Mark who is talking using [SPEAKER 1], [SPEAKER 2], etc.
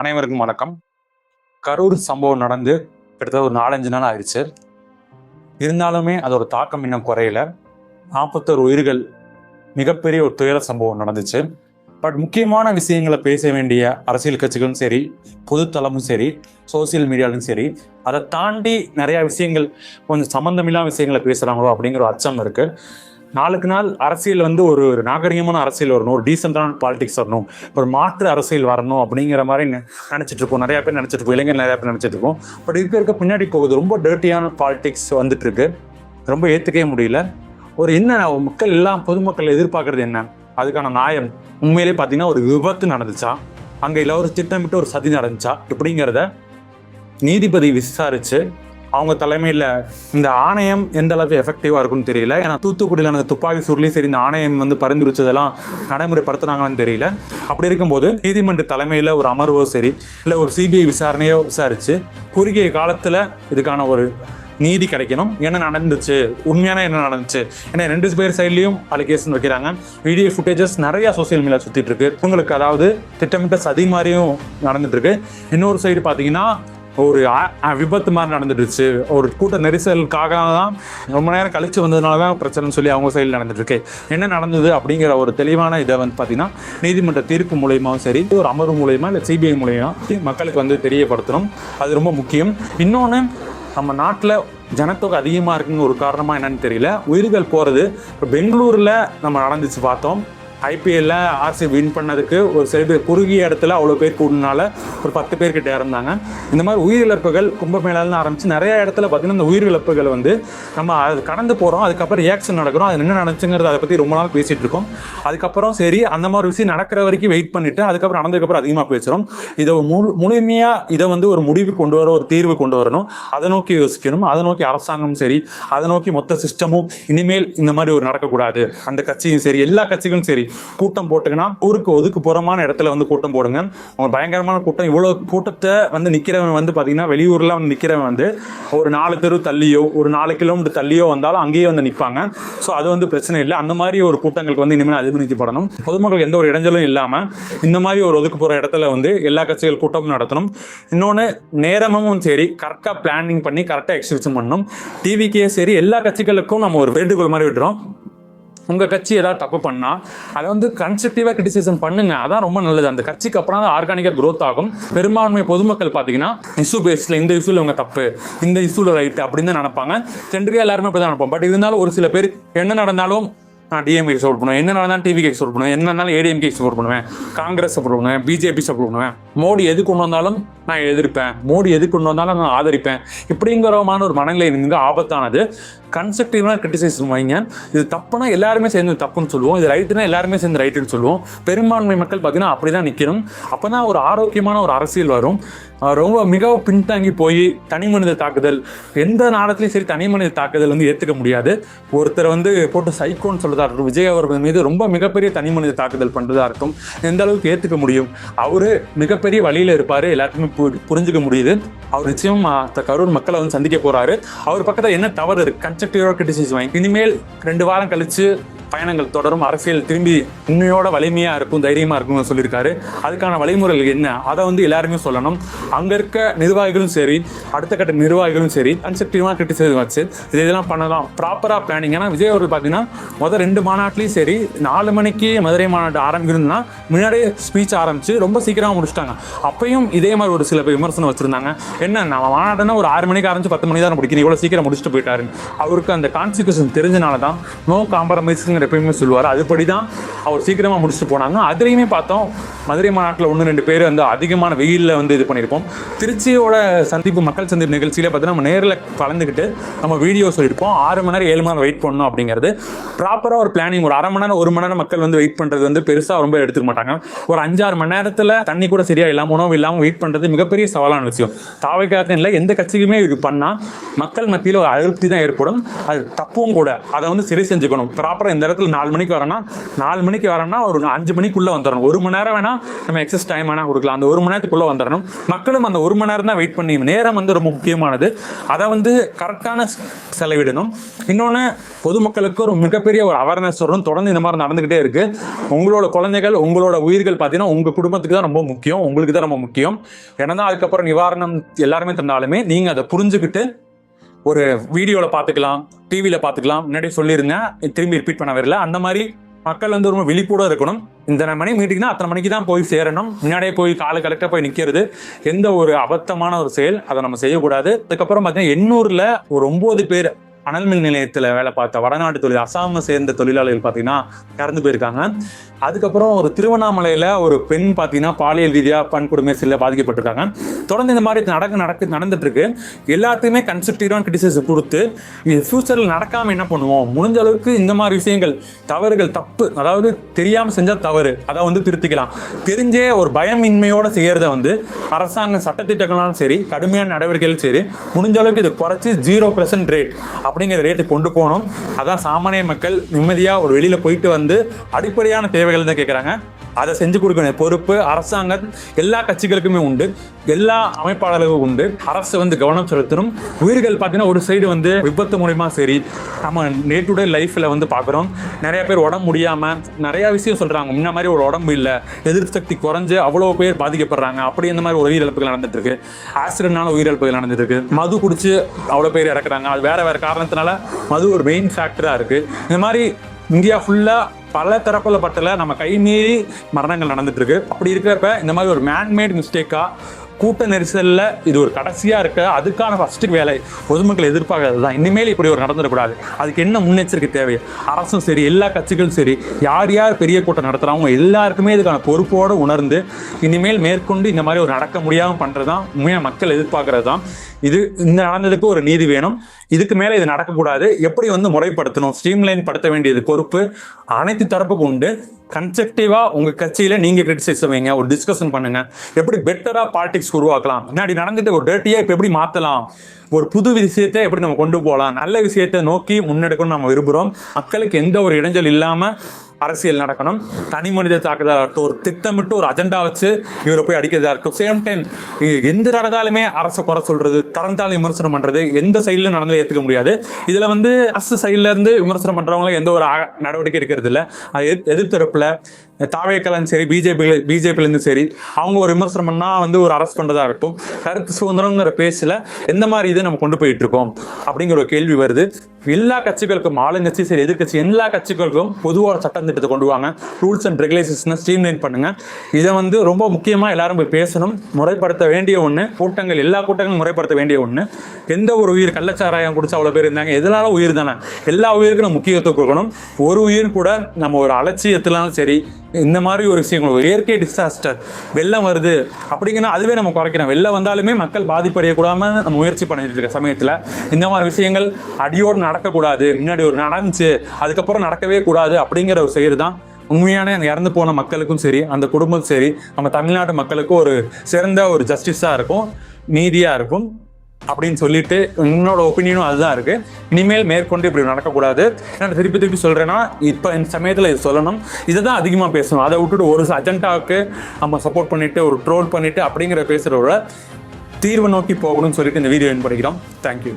[SPEAKER 1] அனைவருக்கும் வணக்கம். கரூர் சம்பவம் நடந்து கிட்டத்தட்ட ஒரு நாலஞ்சு நாள் ஆயிடுச்சு. இருந்தாலுமே அதோட தாக்கம் இன்னும் குறையல. நாற்பத்தோரு உயிர்கள் மிகப்பெரிய ஒரு துயர சம்பவம் நடந்துச்சு. பட் முக்கியமான விஷயங்களை பேச வேண்டிய அரசியல் கட்சிகளும் சரி பொதுத்தளமும் சரி சோசியல் மீடியாலும் சரி அதை தாண்டி நிறையா விஷயங்கள் கொஞ்சம் சம்மந்தமில்லாத விஷயங்களை பேசுகிறாங்களோ அப்படிங்கிற ஒரு அச்சம் இருக்குது நாளுக்கு நாள் அரசியல் வந்து ஒரு ஒரு நாகரிகமான அரசியல் வரணும் ஒரு டீசெண்டான பாலிடிக்ஸ் வரணும் ஒரு மாற்று அரசியல் வரணும் அப்படிங்கிற மாதிரி நெ- இருக்கோம். நிறைய பேர் நினச்சிட்டு இருக்கோம். இளைஞர் நிறைய பேர் நினச்சிட்டு இருக்கோம். பட் இருக்க இருக்க பின்னாடி போகுது. ரொம்ப டர்ட்டியான பாலிடிக்ஸ் வந்துட்டு இருக்கு. ரொம்ப ஏற்றுக்கவே முடியல. ஒரு என்ன மக்கள் எல்லாம் பொதுமக்கள் எதிர்பார்க்கறது என்ன? அதுக்கான நியாயம். உண்மையிலே பார்த்தீங்கன்னா ஒரு விபத்து நடந்துச்சா? அங்கே இல்லை ஒரு திட்டமிட்டு ஒரு சதி நடந்துச்சா? இப்படிங்கிறத நீதிபதி விசாரித்து அவங்க தலைமையில் இந்த ஆணையம் எந்த அளவுக்கு எஃபெக்டிவாக இருக்கும்னு தெரியல. ஏன்னா தூத்துக்குடியில் அந்த துப்பாக்கி சூர்லேயும் சரி இந்த ஆணையம் வந்து பரிந்துரைச்சதெல்லாம் நடைமுறைப்படுத்துனாங்களான்னு தெரியல. அப்படி இருக்கும்போது நீதிமன்ற தலைமையில் ஒரு அமர்வோ சரி இல்லை ஒரு சிபிஐ விசாரணையோ விசாரித்து குறுகிய காலத்தில் இதுக்கான ஒரு நீதி கிடைக்கணும். என்ன நடந்துச்சு? உண்மையான என்ன நடந்துச்சு? ஏன்னா ரெண்டு பேர் சைட்லையும் அலிகேஷன் வைக்கிறாங்க. வீடியோ ஃபுட்டேஜஸ் நிறைய சோஷியல் மீடியா சுற்றிட்டு இருக்கு. உங்களுக்கு அதாவது திட்டமிட்ட சதி மாதிரியும் நடந்துட்டு இருக்கு. இன்னொரு சைடு பார்த்தீங்கன்னா ஒரு விபத்து மாதிரி நடந்துடுச்சு. ஒரு கூட்ட நெரிசலுக்காக தான் ரொம்ப நேரம் கழிச்சு வந்ததுனால தான் பிரச்சனைன்னு சொல்லி அவங்க சைடில் நடந்துட்டுருக்கு. என்ன நடந்தது அப்படிங்கிற ஒரு தெளிவான இதை வந்து பார்த்தீங்கன்னா நீதிமன்ற தீர்ப்பு மூலயமாவும் சரி ஒரு அமர்வு மூலயமா இல்லை சிபிஐ மூலயமா மக்களுக்கு வந்து தெரியப்படுத்தணும். அது ரொம்ப முக்கியம். இன்னொன்று நம்ம நாட்டில் ஜனத்தொகை அதிகமாக இருக்குன்னு ஒரு காரணமாக என்னன்னு தெரியல. உயிர்கள் போகிறது இப்போ பெங்களூரில் நம்ம நடந்துச்சு பார்த்தோம். ஐபிஎல்ல ஆர்சி வின் பண்ணதுக்கு ஒரு சில பேர் குறுகிய இடத்துல அவ்வளோ பேர் கூடனால ஒரு பத்து பேர் கிட்ட இறந்தாங்க. இந்த மாதிரி உயிரிழப்புகள் கும்பமேளான்னு ஆரம்பிச்சு நிறைய இடத்துல பார்த்தீங்கன்னா இந்த உயிரிழப்புகள் வந்து நம்ம அது கடந்து போகிறோம் அதுக்கப்புறம் ரியாக்ஷன் நடக்கிறோம். அது என்ன நடந்துச்சுங்கிறத அதை பற்றி ரொம்ப நாள் பேசிகிட்டு இருக்கோம். அதுக்கப்புறம் சரி அந்த மாதிரி விஷயம் நடக்கிற வரைக்கும் வெயிட் பண்ணிட்டு அதுக்கப்புறம் நடந்ததுக்கப்புறம் அதிகமாக பேசுகிறோம் இதை முழு முழுமையாக இதை வந்து ஒரு முடிவு கொண்டு வர ஒரு தீர்வு கொண்டு வரணும். அதை நோக்கி யோசிக்கணும். அதை நோக்கி அரசாங்கமும் சரி அதை நோக்கி மொத்த சிஸ்டமும் இனிமேல் இந்த மாதிரி ஒரு நடக்கக்கூடாது. அந்த கட்சியும் சரி எல்லா கட்சிகளும் சரி கூட்டம் போட்டுங்கன்னா ஊருக்கு ஒதுக்கு புறமான இடத்துல வந்து கூட்டம் போடுங்க. அவங்க பயங்கரமான கூட்டம். இவ்வளோ கூட்டத்தை வந்து நிற்கிறவன் வந்து பார்த்தீங்கன்னா வெளியூரில் வந்து நிற்கிறவன் வந்து ஒரு நாலு தெரு தள்ளியோ ஒரு நாலு கிலோமீட்டர் தள்ளியோ வந்தாலும் அங்கேயே வந்து நிற்பாங்க ஸோ அது வந்து பிரச்சனை இல்லை. அந்த மாதிரி ஒரு கூட்டங்களுக்கு வந்து இனிமேல் அதிகரிக்கப்படணும் பொதுமக்கள் எந்த ஒரு இடைஞ்சலும் இல்லாமல் இந்த மாதிரி ஒரு ஒதுக்கு போகிற இடத்துல வந்து எல்லா கட்சிகள் கூட்டமும் நடத்தணும். இன்னொன்று நேரமும் சரி கரெக்டாக பிளானிங் பண்ணி கரெக்டாக எக்ஸிபிஷன் பண்ணணும். டிவிக்கே சரி எல்லா கட்சிகளுக்கும் நம்ம ஒரு வேண்டுகோள் மாதிரி விடுறோம். உங்கள் கட்சி ஏதாவது தப்பு பண்ணால் அதை வந்து கன்ஸ்ட்ரக்டிவாக கிரிட்டிசிசம் பண்ணுங்க. அதான் ரொம்ப நல்லது. அந்த கட்சிக்கு அப்புறம் தான் ஆர்கானிக்காக க்ரோத் ஆகும். பெரும்பான்மை பொதுமக்கள் பார்த்தீங்கன்னா இஷ்யூ பேஸில் இந்த இஷ்யூவில் இவங்க தப்பு இந்த இஷ்யூவில் ரைட்டு அப்படின்னு தான் நினைப்பாங்க. சென்ட்ரியாக எல்லாருமே அப்படி தான் நினைப்போம். பட் இருந்தாலும் ஒரு சில பேர் என்ன நடந்தாலும் நான் டிஎம்கே சப்போர்ட் பண்ணுவேன். என்ன நடந்தாலும் டிவிகே சப்போர்ட் பண்ணுவேன். என்ன ஏடிஎம்கே சப்போர்ட் பண்ணுவேன். காங்கிரஸ் சப்போர்ட் பண்ணுவேன். பிஜேபி சப்போர்ட் பண்ணுவேன். மோடி எது கொண்டு வந்தாலும் நான் எதிர்ப்பேன். மோடி எது கொண்டு வந்தாலும் நான் ஆதரிப்பேன். இப்படிங்கிறமான ஒரு மனநிலை மிக ஆபத்தானது. கன்ஸ்ட்ரக்டிவான கிரிட்டிசைஸ் வைங்க. இது தப்புனா எல்லாருமே சேர்ந்து தப்புன்னு சொல்லுவோம். இது ரைட்டுனா எல்லாருமே சேர்ந்து ரைட்டுன்னு சொல்லுவோம். பெரும்பான்மை மக்கள் பார்த்தீங்கன்னா அப்படி தான் நிற்கணும் அப்போ தான் ஒரு ஆரோக்கியமான ஒரு அரசியல் வரும். ரொம்ப மிகவும் பின்தங்கி போய் தனி மனித தாக்குதல். எந்த நாடத்துலையும் சரி தனி மனித தாக்குதல் வந்து ஏற்றுக்க முடியாது. ஒருத்தர் வந்து போட்டு சைக்கோன்னு பண்ணுறதா இருக்கட்டும் விஜய் அவர்கள் மீது ரொம்ப மிகப்பெரிய தனி மனித தாக்குதல் பண்ணுறதா இருக்கும் எந்த அளவுக்கு ஏற்றுக்க முடியும்? அவர் மிகப்பெரிய வழியில் இருப்பார் எல்லாருக்குமே பு- புரிஞ்சுக்க முடியுது. அவர் நிச்சயம் கரூர் மக்களை வந்து சந்திக்க போகிறாரு அவர் பக்கத்தில் என்ன தவறு இருக்குது கன்ஸ்ட்ரக்டிவாக கிரிட்டிசைஸ் வாங்கி இனிமேல் ரெண்டு வாரம் கழித்து பயணங்கள் தொடரும் அரசியல் திரும்பி உண்மையோட வலிமையா இருக்கும் தைரியமா இருக்கும்னு சொல்லியிருக்காரு. அதுக்கான வழிமுறைகள் என்ன? அதை வந்து எல்லாருமே சொல்லணும். அங்க இருக்க நிர்வாகிகளும் சரி அடுத்த கட்ட நிர்வாகிகளும் சரி கன்ஸ்ட்ரக்டிவாக கிரிட்டிசைஸ் வச்சு இது இதெல்லாம் பண்ணலாம். ப்ராப்பரா பிளானிங் ஏன்னா விஜய் அவர்கள் பார்த்தீங்கன்னா முதல் ரெண்டு மாநாட்டிலையும் சரி நாலு மணிக்கு மதுரை மாநாட்டு ஆரம்பிக்கிறதுனா முன்னாடியே ஸ்பீச் ஆரம்பிச்சு ரொம்ப சீக்கிரமா முடிச்சிட்டாங்க. அப்பயும் இதே மாதிரி ஒரு சில பேர் விமர்சனம் வச்சிருந்தாங்க. என்ன நம்ம மாநாடுனா ஒரு ஆறு மணிக்கு ஆரம்பிச்சு பத்து மணி தான் முடிக்கணும் இவ்வளோ சீக்கிரம் முடிச்சுட்டு போயிட்டாரு அவருக்கு அந்த கான்சிக்வன்ஸ் தெரிஞ்சனால தான் நோ காம்ப்ரமைஸுங்கிற எப்பயுமே சொல்லுவார். அதுபடி தான் அவர் சீக்கிரமாக முடிச்சுட்டு போனாங்க. அதுலேயுமே பார்த்தோம் மதுரை மாநாட்டில் ஒன்று ரெண்டு பேர் வந்து அதிகமான வெயிலில் வந்து இது பண்ணியிருப்போம் திருச்சியோட சந்திப்பு மக்கள் சந்திப்பு நிகழ்ச்சியில் பார்த்தீங்கன்னா நம்ம நேரில் கலந்துக்கிட்டு நம்ம வீடியோ சொல்லியிருப்போம். ஆறு மணி நேரம் ஏழு மணி நேரம் வெயிட் பண்ணணும் அப்படிங்கிறது. ப்ராப்பராக ஒரு பிளானிங் ஒரு அரை மணி நேரம் ஒரு மணி நேரம் மக்கள் வந்து வெயிட் பண்ணுறது வந்து பெருசாக ரொம்ப எடுத்துக்க மாட்டாங்க. ஒரு அஞ்சாறு மணி நேரத்தில் தண்ணி கூட சரியாக இல்லாமல் உணவு இல்லாமல் வெயிட் பண்ணுறது மிகப்பெரிய சவாலான விஷயம். தாவைக்காக இல்லை எந்த கட்சிக்குமே இது பண்ணால் மக்கள் மத்தியில் ஒரு அதிருப்தி தான் ஏற்படும். அது தப்பும் கூட. அதை வந்து சரி செஞ்சுக்கணும். ப்ராப்பராக இந்த இடத்துல நாலு மணிக்கு வரேன்னா நாலு மணிக்கு வரேன்னா ஒரு அஞ்சு மணிக்குள்ளே வந்துடணும் ஒரு மணி நேரம் வேணால் நம்ம எக்ஸஸ் டைம் வேணால் கொடுக்கலாம். அந்த ஒரு மணி நேரத்துக்குள்ளே வந்துடணும் மக்களும் அந்த ஒரு மணி நேரம் தான் வெயிட் பண்ணி நேரம் வந்து ரொம்ப முக்கியமானது. அதை வந்து கரெக்டான செலவிடணும். இன்னொன்று பொதுமக்களுக்கு ஒரு மிகப்பெரிய ஒரு அவேர்னஸ் வரும். தொடர்ந்து இந்த மாதிரி நடந்துக்கிட்டே இருக்குது உங்களோட குழந்தைகள் உங்களோட உயிர்கள் பார்த்தீங்கன்னா உங்கள் குடும்பத்துக்கு தான் ரொம்ப முக்கியம். உங்களுக்கு தான் ரொம்ப முக்கியம். என்னதான் அதுக்கப்புறம் நிவாரணம் எல்லாருமே தந்தாலுமே நீங்கள் அதை புரிஞ்சுக்கிட்டு ஒரு வீடியோவில் பார்த்துக்கலாம் டிவியில் பார்த்துக்கலாம் முன்னாடி சொல்லியிருந்தேன் திரும்பி ரிப்பீட் பண்ண வரல. அந்த மாதிரி மக்கள் வந்து ரொம்ப விழிப்போட இருக்கணும். இந்த மணி மீட்டிங்னா அத்தனை மணிக்கு தான் போய் சேரணும். முன்னாடியே போய் காலை கலெக்டாக போய் நிற்கிறது எந்த ஒரு அபத்தமான ஒரு செயல். அதை நம்ம செய்யக்கூடாது. அதுக்கப்புறம் பார்த்தீங்கன்னா எண்ணூரில் ஒரு ஒம்பது பேர் அனல் மின் நிலையத்தில் வேலை பார்த்த வடநாட்டு தொழில் அசாமை சேர்ந்த தொழிலாளர்கள் பார்த்தீங்கன்னா இறந்து போயிருக்காங்க. அதுக்கப்புறம் ஒரு திருவண்ணாமலையில் ஒரு பெண் பார்த்தீங்கன்னா பாலியல் ரீதியாக பன்கொடுமை சில பாதிக்கப்பட்டிருக்காங்க. தொடர்ந்து இந்த மாதிரி நடக்க நடக்க நடந்துட்டுருக்கு. எல்லாத்துக்குமே எல்லாத்தையுமே கன்ஸ்ட்ரக்டிவான கிரிட்டிசிசம் கொடுத்து இது ஃபியூச்சரில் நடக்காமல் என்ன பண்ணுவோம்? முடிஞ்ச அளவுக்கு இந்த மாதிரி விஷயங்கள் தவறுகள் தப்பு அதாவது தெரியாமல் செஞ்சால் தவறு அதை வந்து திருத்திக்கலாம். தெரிஞ்சே ஒரு பயமின்மையோடு செய்கிறத வந்து அரசாங்க சட்டத்திட்டங்களாலும் சரி கடுமையான நடவடிக்கைகளும் சரி முடிஞ்ச அளவுக்கு இதை குறைச்சி ஜீரோ பெர்சன்ட் ரேட் அப்படிங்கிற ரேட்டு கொண்டு போகணும். அதான் சாமானிய மக்கள் நிம்மதியாக ஒரு வெளியில் போயிட்டு வந்து அடிப்படையான தேவைகள் தான் கேட்குறாங்க அதை செஞ்சு கொடுக்கணும். பொறுப்பு அரசாங்கம் எல்லா கட்சிகளுக்குமே உண்டு. எல்லா அமைப்பாளர்களுக்கும் உண்டு. அரசு வந்து கவனம் செலுத்தணும். உயிர்கள் பார்த்தீங்கன்னா ஒரு சைடு வந்து விபத்து மூலியமா சரி. நம்ம டே டு டே லைஃப்பில் வந்து பார்க்குறோம் நிறைய பேர் உடம்பு முடியாமல் நிறைய விஷயம் சொல்கிறாங்க முன்ன மாதிரி ஒரு உடம்பு இல்லை. எதிர்ப்பு சக்தி குறைஞ்சு அவ்வளோ பேர் பாதிக்கப்படுறாங்க. அப்படி இந்த மாதிரி ஒரு உயிரிழப்புகள் நடந்துட்டுருக்கு. ஆக்சிடென்ட்னால உயிரிழப்புகள் நடந்துட்டு மது குடிச்சு அவ்வளோ பேர் இறக்குறாங்க. அது வேறு வேறு காரணத்தினால மது ஒரு மெயின் ஃபேக்டராக இருக்குது இந்த மாதிரி இந்தியா ஃபுல்லாக பல தரப்புல பட்டல நம்ம கை மீறி மரணங்கள் நடந்துட்டு இருக்கு. அப்படி இருக்கிறப்ப இந்த மாதிரி ஒரு மேன்மேட் மிஸ்டேக்காக கூட்ட நெரிசலில் இது ஒரு கடைசியாக இருக்க. அதுக்கான ஃபர்ஸ்ட் வேலை பொதுமக்கள் எதிர்பார்க்கறது தான். இனிமேல் இப்படி ஒரு நடந்துடக்கூடாது. அதுக்கு என்ன முன்னெச்சரிக்கை தேவை? அரசும் சரி எல்லா கட்சிகளும் சரி யார் யார் பெரிய கூட்டம் நடத்துகிறாங்க எல்லாருக்குமே இதுக்கான பொறுப்போடு உணர்ந்து இனிமேல் மேற்கொண்டு இந்த மாதிரி ஒரு நடக்க முடியாமல் பண்ணுறது தான் உண்மையாக மக்கள் எதிர்பார்க்கறது தான். இது இந்த நடந்ததுக்கு ஒரு நீதி வேணும். இதுக்கு மேலே இது நடக்கக்கூடாது. எப்படி வந்து முறைப்படுத்தணும்? ஸ்ட்ரீம்லைன் படுத்த வேண்டியது பொறுப்பு. அனைத்து தரப்புக்கும் உண்டு. கன்ஸ்ட்ரக்டிவாக உங்கள் கட்சியில் நீங்கள் கிரிட்டிசைஸ் வைங்க ஒரு டிஸ்கஷன் பண்ணுங்கள் எப்படி பெட்டராக பாலிடிக்ஸ் உருவாக்கலாம்? முன்னாடி நடந்துட்டு ஒரு டேட்டியாக இப்போ எப்படி மாற்றலாம் ஒரு புது விஷயத்தை எப்படி நம்ம கொண்டு போகலாம்? நல்ல விஷயத்தை நோக்கி முன்னெடுக்கணும்னு நம்ம விரும்புகிறோம் மக்களுக்கு எந்த ஒரு இடைஞ்சல் இல்லாமல் அரசியல் நடக்கணும். தனி மனித தாக்குதலாக இருக்கட்டும் ஒரு திட்டமிட்டு ஒரு அஜெண்டா வச்சு இவரை போய் அடிக்கிறதா இருக்கும். சேம் டைம் எந்த நடந்தாலுமே அரசை குறை சொல்றது தரந்தாலும் விமர்சனம் பண்றது எந்த சைடில் நடந்து ஏற்றுக்க முடியாது. இதுல வந்து அரசு சைட்ல இருந்து விமர்சனம் பண்றவங்க எந்த ஒரு நடவடிக்கை இருக்கிறது இல்லை. அது எதிர்த்தரப்புல தாவேக்கலன் சரி பிஜேபி பிஜேபிலேருந்து சரி அவங்க ஒரு விமர்சனம் பண்ணால் வந்து ஒரு அரசு பண்ணுறதா இருக்கட்டும் கருத்து சுதந்திரங்கிற பேசல எந்த மாதிரி இதை நம்ம கொண்டு போயிட்டு இருக்கோம்? அப்படிங்கிற ஒரு கேள்வி வருது. எல்லா கட்சிகளுக்கும் ஆளுங்கட்சி சரி எதிர்க்கட்சி எல்லா கட்சிகளுக்கும் பொதுவான சட்டம் திட்டத்தை கொண்டு வாங்க. ரூல்ஸ் அண்ட் ரெகுலேஷன்ஸ் ஸ்ட்ரீம்லைன் பண்ணுங்க. இதை வந்து ரொம்ப முக்கியமாக எல்லாரும் போய் பேசணும். முறைப்படுத்த வேண்டிய ஒன்று கூட்டங்கள் எல்லா கூட்டங்களும் முறைப்படுத்த வேண்டிய ஒன்று எந்த ஒரு உயிர் கள்ளச்சாராயம் குடிச்சு அவ்வளோ பேர் இருந்தாங்க? எதனால உயிர் தானே? எல்லா உயிருக்கும் நம்ம முக்கியத்துவம் கொடுக்கணும். ஒரு உயிர் கூட நம்ம ஒரு அலட்சியத்திலும் சரி இந்த மாதிரி ஒரு விஷயங்கள் ஒரு இயற்கை டிசாஸ்டர் வெள்ளம் வருது. அப்படிங்கன்னா அதுவே நம்ம குறைக்கிறோம். வெள்ளம் வந்தாலுமே மக்கள் பாதிப்படையக்கூடாமல் நம்ம முயற்சி பண்ணிட்டு இருக்க சமயத்தில் இந்த மாதிரி விஷயங்கள் அடியோடு நடக்கக்கூடாது. முன்னாடி ஒரு நடந்துச்சு அதுக்கப்புறம் நடக்கவே கூடாது அப்படிங்கிற ஒரு செயல் தான் உண்மையான அந்த இறந்து போன மக்களுக்கும் சரி அந்த குடும்பம் சரி நம்ம தமிழ்நாட்டு மக்களுக்கும் ஒரு சிறந்த ஒரு ஜஸ்டிஸாக இருக்கும் நீதியாக இருக்கும். அப்படின்னு சொல்லிட்டு என்னோட ஒப்பீனியனும் அதுதான் இருக்கு. இனிமேல் மேற்கொண்டு இப்படி நடக்கக்கூடாது. நான் திருப்பி திருப்பி சொல்றேன்னா இப்போ இந்த சமயத்தில் இது சொல்லணும். இதை தான் அதிகமாக பேசணும். அதை விட்டுட்டு ஒரு அஜெண்டாவுக்கு நம்ம சப்போர்ட் பண்ணிட்டு ஒரு ட்ரோல் பண்ணிட்டு அப்படிங்கிற பேசுகிறவரை தீர்வை நோக்கி போகணும்னு சொல்லிட்டு இந்த வீடியோ என் பண்ணிக்கிறோம். தேங்க்யூ